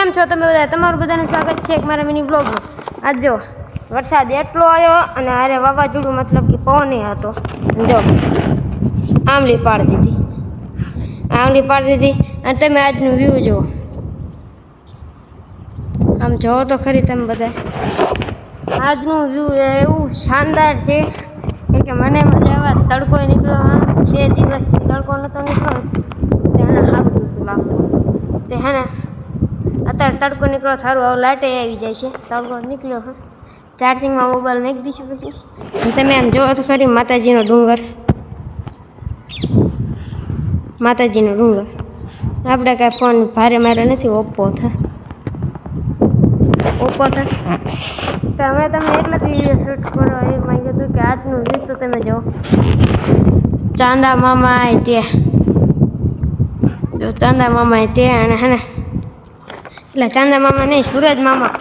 કેમ છો તમે બધા? તમારું બધાનું સ્વાગત છે એક મારા મિની બ્લોગમાં આજ જો વરસાદ એટલો આવ્યો અને અરે વાવાઝોડું મતલબ કે પવન હતો. જો, આંબલી પાડી દીધી. આંબલી પાડી દીધી અને તમે આજનું વ્યૂ જુઓ. આમ જોવો તો ખરી તમે બધા. આજનું વ્યૂ એવું શાનદાર છે. કે મને મજા એવા તડકો નીકળ્યો બે દિવસથી તડકો નહોતો નીકળ્યો. તે એને સારું નહોતું લાગતું. તે હે ને અત્યારે તડકો નીકળો, સારું હવે લાઇટે આવી જાય છે. તડકો નીકળ્યો છે. ચાર્જિંગમાં મોબાઈલ નાખી દઈશું પછી. તમે આમ જોવો તો સોરી માતાજીનો ડુંગર. માતાજીનો ડુંગર. આપણે કાંઈ ફોન ભારે મારે નથી ઓપ્પો થાય ઓપ્પો થાય તો અમે તમે એટલા વીડિયો શૂટ કરો, એ માંગ્યું હતું કે આજનું ગીત તો તમે જો ચાંદા મામા તે. ચાંદા મામા તે અને હે ને એટલે ચાંદા મામા નહીં, સુરજ મામા.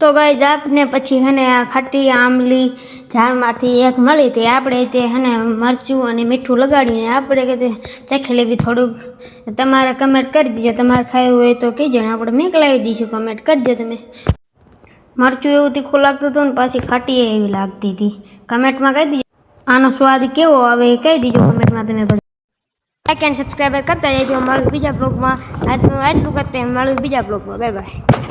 તો ગાઈઝ આપને પછી હને આ ખાટી આંબલી ઝાડમાંથી એક મળી હતી. આપણે તે હને મરચું અને મીઠું લગાડીને આપણે કે ચાખી લેવી થોડુંક. તમારે કમેન્ટ કરી દીજો. તમારે ખાવું હોય તો કહેજો ને આપણે મોકલાવી દઈશું. કમેન્ટ કરજો તમે. મરચું એવું તીખું લાગતું હતું ને પાછી ખાટી એવી લાગતી હતી. કમેન્ટમાં કહી દીજો. આનો સ્વાદ કેવો આવે એ કહી દીજો કમેન્ટમાં તમે બધા લાઈક એન્ડ સબસ્ક્રાઈબર કરતા જજો મળું બીજા બ્લોગમાં આજનું આટલું કરતા મળું બીજા બ્લોગમાં બાય બાય